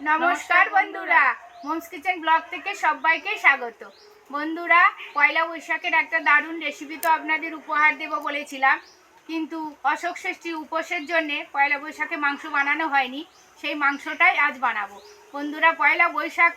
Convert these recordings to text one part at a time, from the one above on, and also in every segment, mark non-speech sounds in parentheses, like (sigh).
নমস্কার বন্ধুরা। Moms kitchen blog থেকে সবাইকে স্বাগত। বন্ধুরা, পয়লা বৈশাখের একটা দারুণ রেসিপি তো আপনাদের উপহার দেব বলেছিলাম। কিন্তু অশোক ষষ্ঠী উপোসের জন্য পয়লা বৈশাখে মাংস বানানো হয়নি, সেই মাংসটাই আজ বানাবো। বন্ধুরা, পয়লা বৈশাখ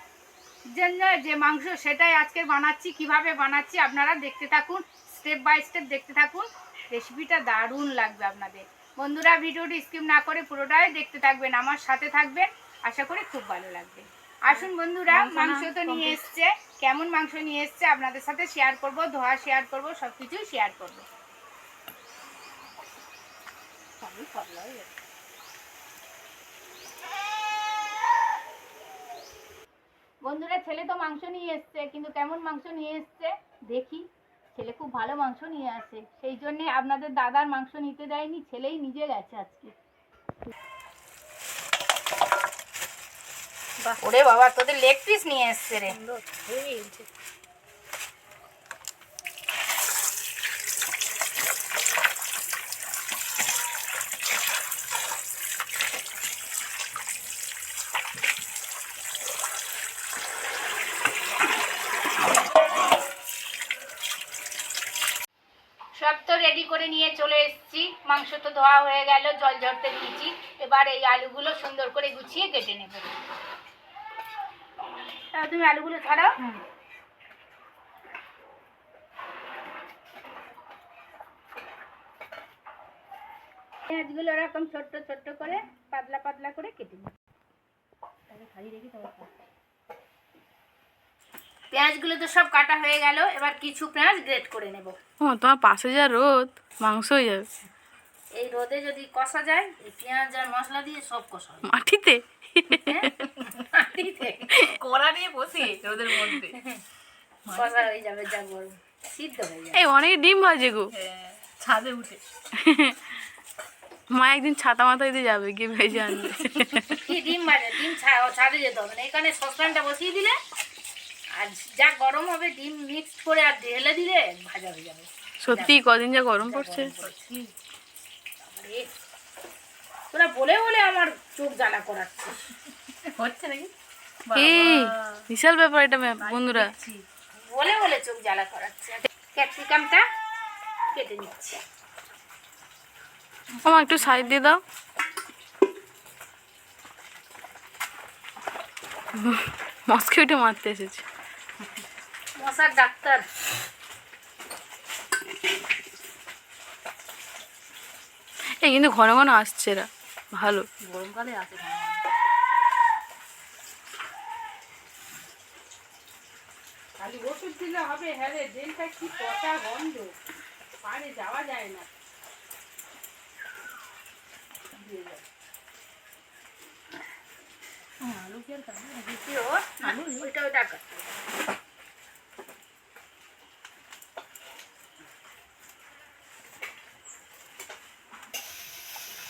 জন্য যে মাংস, সেটাই আজকে বানাচ্ছি, কীভাবে বানাচ্ছি আপনারা দেখতে থাকুন স্টেপ বাই স্টেপ দেখতে থাকুন। রেসিপিটা দারুণ লাগবে আপনাদের। বন্ধুরা, ভিডিওটি স্কিপ না করে পুরোটাই দেখতে থাকবেন, আমার সাথে থাকবেন আশা করি খুব ভালো লাগবে। আসুন বন্ধুরা মাংস তো নিয়ে এসছে। কেমন মাংস নিয়ে এসছে আপনাদের সাথে শেয়ার করব ধোয়া শেয়ার করব সব কিছুই শেয়ার করব বন্ধুরা ছেলে তো মাংস নিয়ে এসছে কিন্তু কেমন মাংস নিয়ে এসছে? দেখি ছেলে খুব ভালো মাংস নিয়ে আসে। সেই জন্যে আপনাদের দাদার মাংস নিতে দেয়নি ছেলেই নিজে গেছে আজকে। ওরে বাবা তোদের লেগ পিস নিয়ে এসছে রে। সব তো রেডি করে নিয়ে চলে এসেছি। মাংস তো ধোয়া হয়ে গেল জল ঝরতে দিয়েছি। এবার এই আলুগুলো সুন্দর করে গুছিয়ে কেটে নেব। তুমি আলুগুলো ছাড়াও। পেঁয়াজগুলো এরকম ছোট্ট ছোট্ট করে পাতলা পাতলা করে কেটে নিই পেঁয়াজগুলো তো সব কাটা হয়ে গেল এবার কিছু পেঁয়াজ গ্রেট করে নেব। ও তোমার পাশে যা রোদ মাংস হয়ে যাবে। এই রোদে যদি কষা যায় এই পেঁয়াজ আর মশলা দিয়ে সব কষা। মাটিতে? মাটিতে কড়া নিয়ে বসে রোদের মধ্যে। কষা হয়ে যাবে যা গরম। সিদ্ধ হয়ে যাবে। এই অনেক ডিম ভাজে গো। হ্যাঁ, ছাদে উঠে। মা একদিন ছাতা মাথায় দিয়ে যাবে গিয়ে ভেজে আনবে কি ডিম ভাজা? ডিম ছা- ছাড়ে যেতে হবে না। এখানে সসপ্যানটা বসিয়ে দিলে আর যা গরম হবে ডিম মিক্সড করে আর ঢেলে দিলে ভাজা হয়ে যাবে। সত্যি কদিন যা গরম পড়ছে। তোরা বলে বলে আমার চোখ জ্বালা করাচ্ছে হচ্ছে নাকি? বিশাল ব্যাপার এটা বন্ধুরা। বলে বলে চোখ জ্বালা করাচ্ছে। ক্যাপসিকামটা কেটে নিচ্ছি। আমার একটু সাইড দিয়ে দাও। মস্কিটো মারতে এসেছে। মশার ডাক্তার। এই কিন্তু ঘন ঘন আসছে এরা। ভালো। গরমকালে আসে দিলে হবে হ্যাঁ রে ড্রেনটা কি পচা পারে যাওয়া যায় না? দ্বিতীয়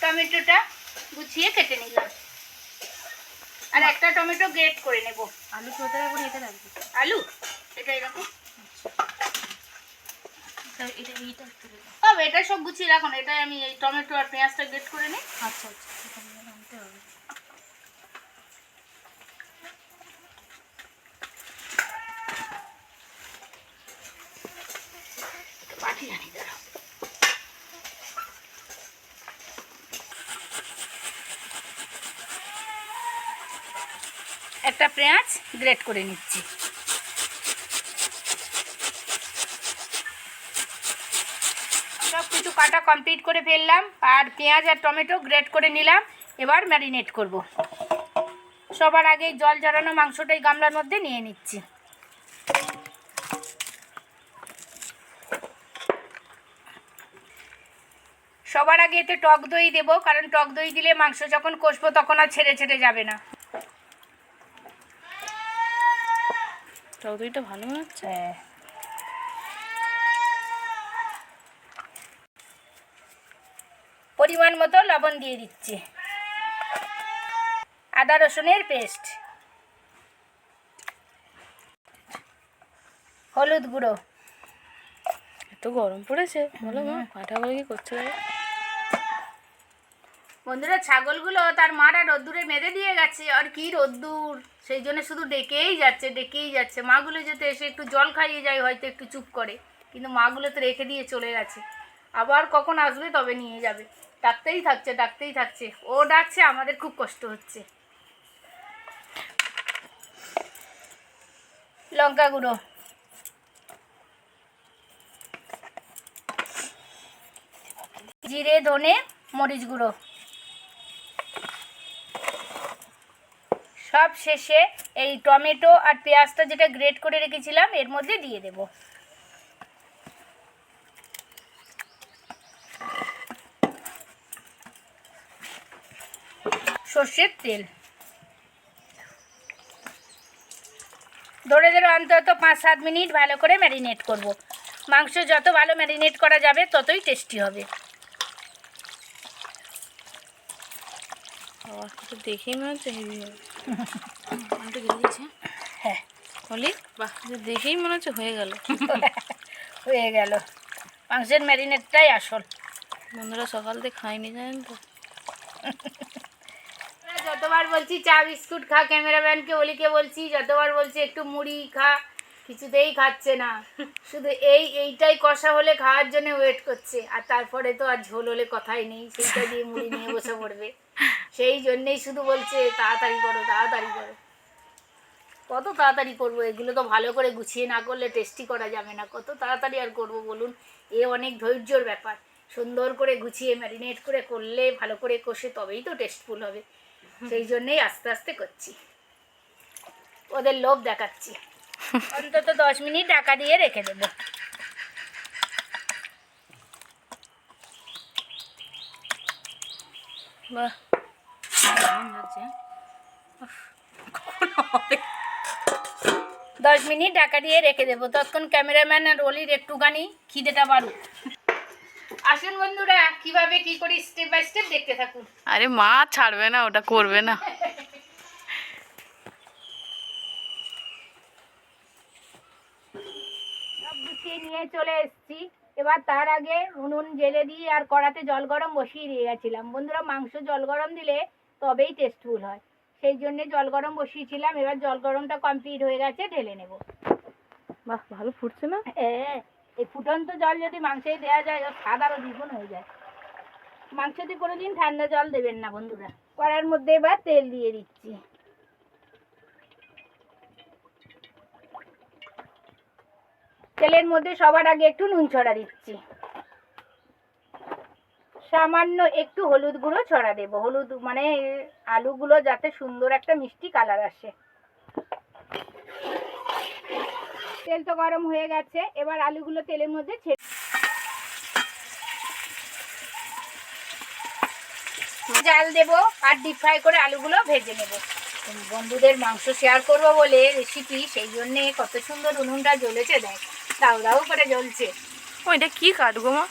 টমেটোটা গুছিয়ে কেটে নিলাম। আর একটা টমেটো গ্রেট করে নেব। আলু কোথায় রাখব? এটা রাখব। আলু? তবে এটা সব গুছিয়ে রাখুন এটা আমি এই টমেটো আর পেঁয়াজটা গ্রেট করে নিই। আচ্ছা আচ্ছা আনতে হবে। একটা পেঁয়াজ গ্রেট করে নিচ্ছি সব কিছু কাটা কমপ্লিট করে ফেললাম আর পেঁয়াজ আর টমেটো গ্রেট করে নিলাম। এবার ম্যারিনেট করব। সবার আগে জল ঝরানো মাংসটাই গামলার মধ্যে নিয়ে নিচ্ছি। সবার আগে এতে টক দই দেবো কারণ টক দই দিলে মাংস যখন কষবো তখন আর ছেড়ে ছেড়ে যাবে না। টক দইটা ভালো হচ্ছে? হ্যাঁ। পরিমাণ মতো লবণ দিয়ে দিচ্ছি। আদা রসুনের পেস্ট। হলুদ গুঁড়ো। এত গরম পড়েছে বলো মা কাঁটা বলে কি করছে বন্ধুরা ছাগলগুলো তার মারা রোদ্দুরে মেরে দিয়ে গেছে আর কি রোদ্দুর। সেই জন্য শুধু ডেকেই যাচ্ছে ডেকেই যাচ্ছে। মাগুলো যেতে এসে একটু জল খাইয়ে যায় হয়তো একটু চুপ করে। কিন্তু মাগুলো তো রেখে দিয়ে চলে গেছে। আবার কখন আসবে তবে নিয়ে যাবে। ডাকতেই থাকছে ডাকতেই থাকছে। ও ডাকছে, আমাদের খুব কষ্ট হচ্ছে। লঙ্কা গুঁড়ো। জিরে, ধনে, মরিচ গুঁড়ো। সব শেষে এই টমেটো আর পেঁয়াজটা যেটা গ্রেট করে রেখেছিলাম, এর মধ্যে দিয়ে দেব। সর্ষের তেল। ধরে ধরে অন্তত পাঁচ সাত মিনিট ভালো করে ম্যারিনেট করব। মাংস যত ভালো ম্যারিনেট করা যাবে ততই টেস্টি হবে। দেখেই মনে হচ্ছে হেভি হবে। হ্যাঁ। হলি বাহ দেখেই মনে হচ্ছে হয়ে গেল। হয়ে গেল। মাংসের ম্যারিনেটটাই আসল। বন্ধুরা সকাল থেকে খাইনি জানেন তো? যতবার বলছি চা বিস্কুট খা, ক্যামেরাম্যানকে অলিকে বলছি, যতবার বলছি একটু মুড়ি খা, কিছুতেই খাচ্ছে না। শুধু এই, এইটাই কষা হলে খাওয়ার জন্য ওয়েট করছে। আর তারপরে তো আর ঝোল হলে কথাই নেই, সেইটা দিয়ে মুড়ি নিয়ে বসে পড়বে। সেই জন্যেই শুধু বলছে, তাড়াতাড়ি করো তাড়াতাড়ি করো। কত তাড়াতাড়ি করব? এগুলো তো ভালো করে গুছিয়ে না করলে টেস্টি করা যাবে না। কত তাড়াতাড়ি আর করব বলুন? এ অনেক ধৈর্যর ব্যাপার। সুন্দর করে গুছিয়ে ম্যারিনেট করে করলে, ভালো করে কষে তবেই তো টেস্টফুল হবে। সেই জন্যেই আস্তে আস্তে করছি। ওদের লোভ দেখাচ্ছি। অন্তত দশ মিনিট ঢাকা দিয়ে রেখে দেবো। দশ মিনিট ঢাকা দিয়ে রেখে দেবো। ততক্ষণ ক্যামেরাম্যান আর অলির একটুখানি খিদেটা বাড়ুক। আসুন বন্ধুরা কীভাবে কি করি স্টেপ বাই স্টেপ দেখতে থাকুন। আরে মা ছাড়বে না ওটা করবে না। নিয়ে চলে এসেছি। এবার তার আগে উনুন জেলে দিয়ে আর কড়াতে জল গরম বসিয়ে দিয়ে গেছিলাম। বন্ধুরা মাংস জল গরম দিলে তবেই টেস্টফুল হয়। সেই জন্যে জল গরম বসিয়েছিলাম। এবার জল গরমটা কমপ্লিট হয়ে গেছে ঢেলে নেব। বাহ ভালো ফুটছে না? হ্যাঁ। এই ফুটন্ত জল যদি মাংসে দেওয়া যায়, ওর স্বাদ দ্বিগুণ হয়ে যায়। মাংসতে কোনোদিন ঠান্ডা জল দেবেন না, বন্ধুরা। কড়ার মধ্যে এবার তেল দিয়ে দিচ্ছি। তেলের মধ্যে সবার আগে একটু নুন ছড়া দিচ্ছি। সামান্য একটু হলুদ গুঁড়ো ছড়া দেব। হলুদ মানে আলুগুলো যাতে সুন্দর একটা মিষ্টি কালার আসে। তেল তো গরম হয়ে গেছে এবার আলুগুলো তেলের মধ্যে ছেড়ে জাল দেব আর ডিপ ফ্রাই করে আলুগুলো ভেজে নেব। বন্ধুদের মাংস শেয়ার করব বলে রেসিপি সেই জন্যে কত সুন্দর উনুনটা জ্বলেছে দেখ দাউ দাউ করে জ্বলছে। ও এটা কি কাটবো মা?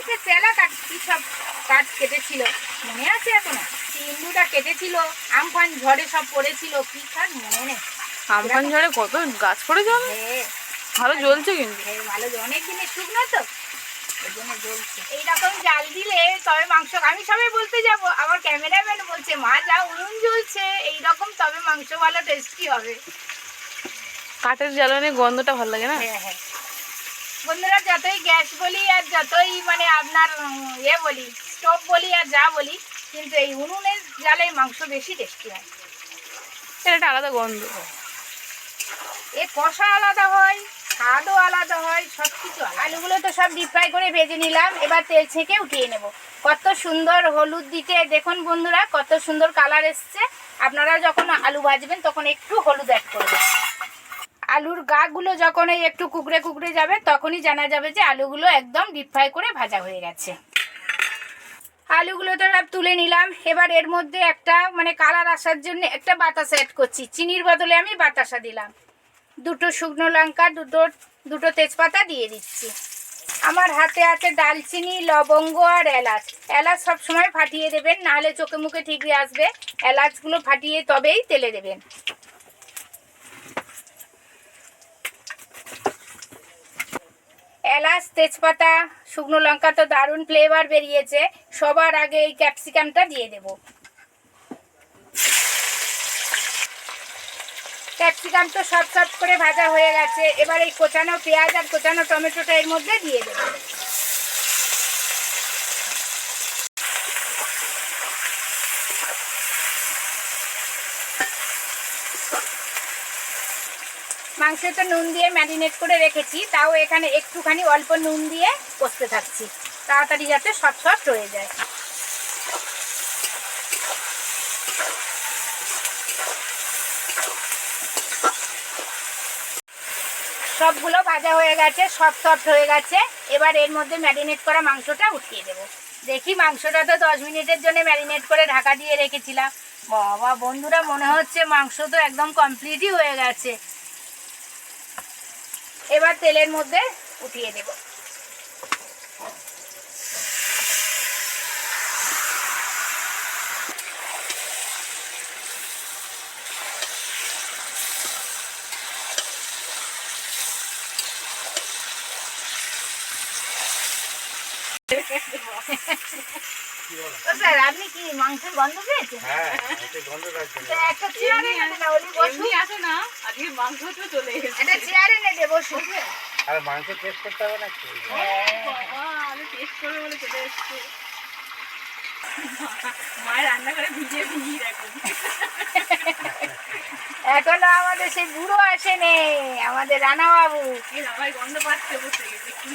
এটা তেলা কাট কি সব কাঠ কেটেছিল মনে আছে এখনও? ইন্দুটা কেটেছিল আমফান ঝড়ে সব পড়েছিল কি কাঠ মনে নেই। আমফান ঝড়ে কত গাছ পড়ে জল হ্যাঁ ভালো জ্বলছে কিন্তু। ভালো অনেক শুকনো তো এইরকম জাল দিলে তবে মাংস আমি সবাই বলতে যাব আমার ক্যামেরাম্যান বলছে মা যা উনুন জ্বলছে এইরকম তবে মাংস ভালো টেস্টি হবে। কাঠের জ্বালানি গন্ধটা ভালো লাগে না? হ্যাঁ হ্যাঁ। বন্ধুরা যতই গ্যাস বলি আর যতই মানে আপনার ইয়ে বলি স্টোভ বলি আর যা বলি কিন্তু এই উনুনের জালে মাংস বেশি টেস্টি হয়। এটা একটা আলাদা গন্ধ। এ কষা আলাদা হয়, স্বাদও আলাদা হয় সব কিছু আলুগুলো তো সব ডিপ ফ্রাই করে ভেজে নিলাম, এবার তেল ছেঁকে উঠিয়ে নেব। কত সুন্দর হলুদ দিতে দেখুন বন্ধুরা, কত সুন্দর কালার এসছে। আপনারা যখন আলু ভাজবেন, তখন একটু হলুদ অ্যাড করবেন। আলুর গাগুলো যখন একটু কুকড়ে কুকড়ে যাবে, তখনই জানা যাবে যে আলুগুলো একদম ডিপ ফ্রাই করে ভাজা হয়ে গেছে। আলুগুলো তো সব তুলে নিলাম। এবার এর মধ্যে একটা মানে কালার আসার জন্য একটা বাতাসা অ্যাড করছি। চিনির বদলে আমি বাতাসা দিলাম। দুটো শুকনো লঙ্কা, দুটো দুটো তেজপাতা দিয়ে দিচ্ছি। আমার হাতে আছে দালচিনি লবঙ্গ আর এলাচ। এলাচ সব সময় ফাটিয়ে দেবেন, নাহলে চোখে মুখে ঠিকই আসবে। এলাচগুলো ফাটিয়ে তবেই তেলে দেবেন। এলাচ, তেজপাতা, শুকনো লঙ্কা তো দারুণ ফ্লেভার বেরিয়েছে। সবার আগে এই ক্যাপসিকামটা দিয়ে দেব। ক্যাপসিকাম তো সব সব করে ভাজা হয়ে গেছে। এবার এই কোচানো পেঁয়াজ আর কোচানো টমেটোটা এর মধ্যে দিয়ে দেবো। মাংস তো নুন দিয়ে ম্যারিনেট করে রেখেছি, তাও এখানে একটুখানি অল্প নুন দিয়ে কষতে থাকছি। তাড়াতাড়ি যাতে সব সফট হয়ে যায়। সবগুলো ভাজা হয়ে গেছে, সব সফট হয়ে গেছে। এবার এর মধ্যে ম্যারিনেট করা মাংসটা উঠিয়ে দেবো। দেখি মাংসটা তো দশ মিনিটের জন্য ম্যারিনেট করে ঢাকা দিয়ে রেখেছিলাম। বাবা বন্ধুরা, মনে হচ্ছে মাংস তো একদম কমপ্লিটই হয়ে গেছে। এবার তেলের মধ্যে উঠিয়ে দেব। স্যার আপনি কি মাংসের গন্ধ পেয়েছেন? হ্যাঁ একটা চেয়ার এনে বসুন আসে না আজকে মাংস তো চলে এসেছে। একটা চেয়ার এনে দে বসুন আর মাংস টেস্ট করতে হবে না কি আমি টেস্ট করবে বলে চলে এসেছি। মায়ের রান্না করে ভিজিয়ে ভিজিয়ে দেখুন এখনও আমাদের সেই বুড়ো আসেনি আমাদের রানা বাবু এই সবাই গন্ধ পাচ্ছে বসে গেছে কি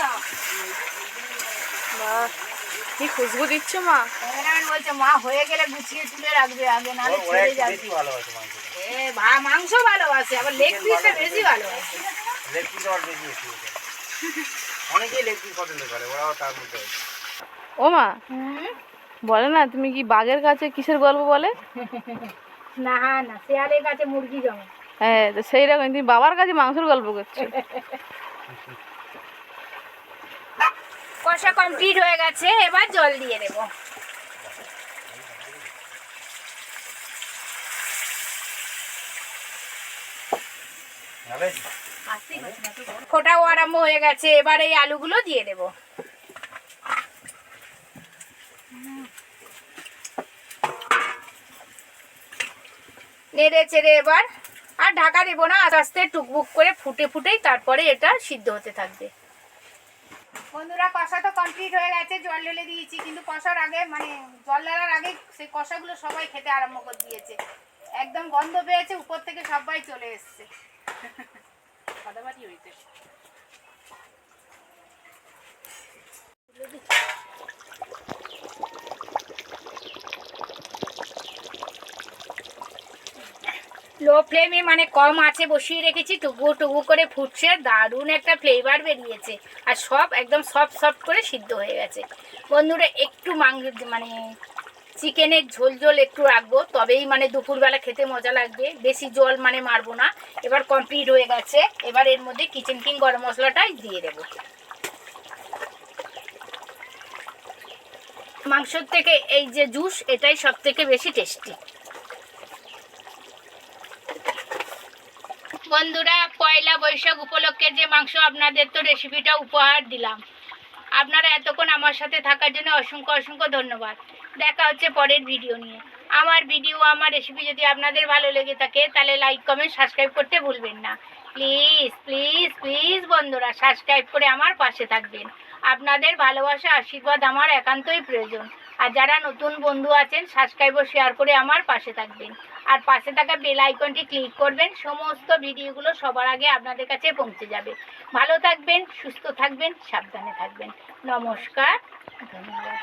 না। কি খুশবু দিচ্ছ মা? ক্যামেরাম্যান বলছে মা হয়ে গেলে গুছিয়ে তুলে রাখবে আগে ছেড়ে যাবে। এ ভা মাংস ভালোবাসে আবার লেগ পিসটা বেশি ভালোবাসে। লেগ পিস আবার বেশি বেশি অনেকেই লেগ পিস পছন্দ করে ওরাও তার মধ্যে ও মা হুম? বলে না তুমি কি বাঘের কাছে কিসের গল্প বলে? না না শেয়ালের কাছে মুরগি জমে। হ্যাঁ তো সেই রকম তুমি বাবার কাছে মাংসের গল্প করছ। (laughs) কষা কমপ্লিট হয়ে গেছে, এবার জল দিয়ে দেব। ফোটাও আরম্ভ হয়ে গেছে, এবার এই আলুগুলো দিয়ে দেব। নেড়ে চেড়ে এবার, আর ঢাকা দেবো না, আস্তে আস্তে টুকবুক করে ফুটে ফুটেই তারপরে এটা সিদ্ধ হতে থাকবে। বন্ধুরা, কষা তো কমপ্লিট হয়ে গেছে, জল ঢেলে দিয়েছি, কিন্তু কষার আগে মানে জল ঢালার আগে সেই কষাগুলো সবাই খেতে আরম্ভ করে দিয়েছে। একদম গন্ধ পেয়েছে, উপর থেকে সবাই চলে এসছে। ফাটাফাটি (laughs) হইতে লো ফ্লেমে মানে কম আছে বসিয়ে রেখেছি টুকু টুকু করে ফুটছে, দারুণ একটা ফ্লেভার বেরিয়েছে। আর সব একদম সফট সফট করে সিদ্ধ হয়ে গেছে। বন্ধুরা, একটু মাংস মানে চিকেনের ঝোল ঝোল একটু রাখব, তবেই মানে দুপুরবেলা খেতে মজা লাগবে। বেশি জল মানে মারবো না। এবার কমপ্লিট হয়ে গেছে। এবার এর মধ্যে কিচেন কিং গরম মশলাটাই দিয়ে দেবো। মাংসর থেকে এই যে জুস এটাই সব থেকে বেশি টেস্টি বন্ধুরা, পয়লা বৈশাখ উপলক্ষে যে মাংস আপনাদের তো রেসিপিটা উপহার দিলাম। আপনারা এতক্ষণ আমার সাথে থাকার জন্য অসংখ্য অসংখ্য ধন্যবাদ। দেখা হচ্ছে পরের ভিডিও নিয়ে। আমার ভিডিও আমার রেসিপি যদি আপনাদের ভালো লেগে থাকে, তাহলে লাইক কমেন্ট সাবস্ক্রাইব করতে ভুলবেন না। প্লিজ প্লিজ প্লিজ বন্ধুরা সাবস্ক্রাইব করে আমার পাশে থাকবেন। আপনাদের ভালোবাসা, আশীর্বাদ আমার একান্তই প্রয়োজন। আর যারা নতুন বন্ধু আছেন সাবস্ক্রাইব ও শেয়ার করে আমার পাশে থাকবেন। আর পাশে থাকা বেল আইকনটি ক্লিক করবেন, সমস্ত ভিডিওগুলো সবার আগে আপনাদের কাছে পৌঁছে যাবে। ভালো থাকবেন, সুস্থ থাকবেন, সাবধানে থাকবেন। নমস্কার, ধন্যবাদ।